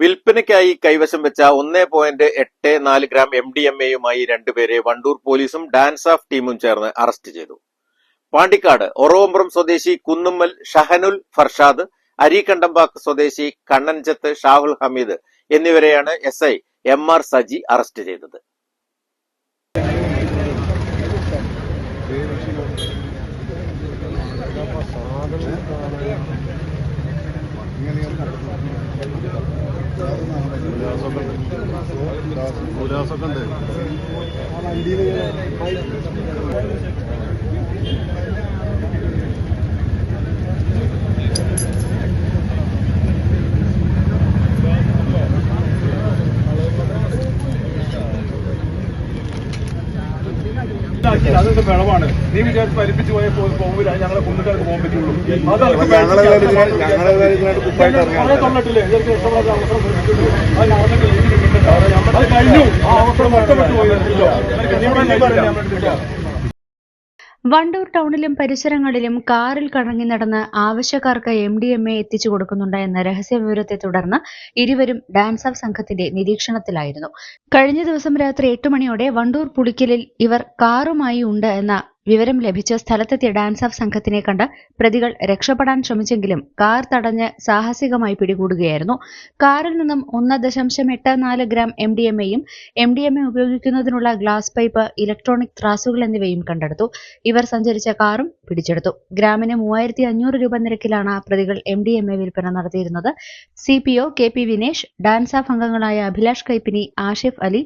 വിൽപ്പനയ്ക്കായി കൈവശം വെച്ച ഒന്നേ പോയിന്റ് എട്ട് നാല് ഗ്രാം എം ഡി എം എയുമായി രണ്ടുപേരെ വണ്ടൂർ പോലീസും ഡാൻസ് ഓഫ് ടീമും ചേർന്ന് അറസ്റ്റ് ചെയ്തു. പാണ്ടിക്കാട് ഒറവമ്പ്രം സ്വദേശി കുന്നുമ്മൽ ഷഹനുൽ ഫർഷാദ് അരീകണ്ടമ്പാക്ക് സ്വദേശി കണ്ണൻചത്ത് ഷാഹുൽ ഹമീദ് എന്നിവരെയാണ് S I M R Saji arrest ചെയ്തത്. ഉല്ലാസമൊക്കെ ഉണ്ട്. അതൊക്കെ വിളവാണ്. നീ വിചാരിച്ച് പരിപ്പിച്ച് പോയ പോകില്ല ഞങ്ങളെ കൊന്നിട്ട് പോകാൻ പറ്റുള്ളൂ. അത് അപ്പൊ ഞങ്ങളെല്ലാവരും ഇതിനായിട്ട് ഞങ്ങളെല്ലാവരും ഇതിനായിട്ട് കുപ്പായിട്ട് ഇറങ്ങാൻ തന്നിട്ടില്ലേ? ഇവർക്ക് രക്ഷപ്പെടാൻ അവസരം. അത് എനിക്ക് കിട്ടുന്നുണ്ട്. അത് കഴിഞ്ഞു. ആ അവസരം നഷ്ടപ്പെട്ടു പോയല്ലോ വണ്ടൂർ ടൗണിലും പരിസരങ്ങളിലും കാറിൽ കറങ്ങി നടന്ന് ആവശ്യക്കാർക്ക് എം ഡി എം എ എത്തിച്ചു കൊടുക്കുന്നുണ്ട് എന്ന രഹസ്യവിവരത്തെ തുടർന്ന് ഇരുവരും ഡാൻസ് ഓഫ് സംഘത്തിന്റെ നിരീക്ഷണത്തിലായിരുന്നു. കഴിഞ്ഞ ദിവസം രാത്രി എട്ട് മണിയോടെ വണ്ടൂർ പുളിക്കലിൽ ഇവർ കാറുമായി ഉണ്ട് എന്ന വിവരം ലഭിച്ച സ്ഥലത്തെത്തിയ ഡാൻസ് ഓഫ് സംഘത്തിനെ കണ്ട് പ്രതികൾ രക്ഷപ്പെടാൻ ശ്രമിച്ചെങ്കിലും കാർ തടഞ്ഞ് സാഹസികമായി പിടികൂടുകയായിരുന്നു. കാറിൽ നിന്നും ഒന്ന് ദശാംശം എട്ട് നാല് ഗ്രാം എം ഡി എം എയും എം ഡി എം എ ഉപയോഗിക്കുന്നതിനുള്ള ഗ്ലാസ് പൈപ്പ് ഇലക്ട്രോണിക് ത്രാസുകൾ എന്നിവയും കണ്ടെടുത്തു. ഇവർ സഞ്ചരിച്ച കാറും പിടിച്ചെടുത്തു. ഗ്രാമിന് മൂവായിരത്തി അഞ്ഞൂറ് രൂപ നിരക്കിലാണ് പ്രതികൾ എം ഡി എം എ വിൽപ്പന നടത്തിയിരുന്നത്. C P O K P Vinesh DANSAF അംഗങ്ങളായ അഭിലാഷ് കൈപ്പിനി ആഷിഫ് അലി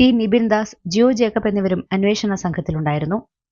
ടി നിബിൻ ദാസ് ജിയോ ജേക്കബ് എന്നിവരും അന്വേഷണ സംഘത്തിലുണ്ടായിരുന്നു.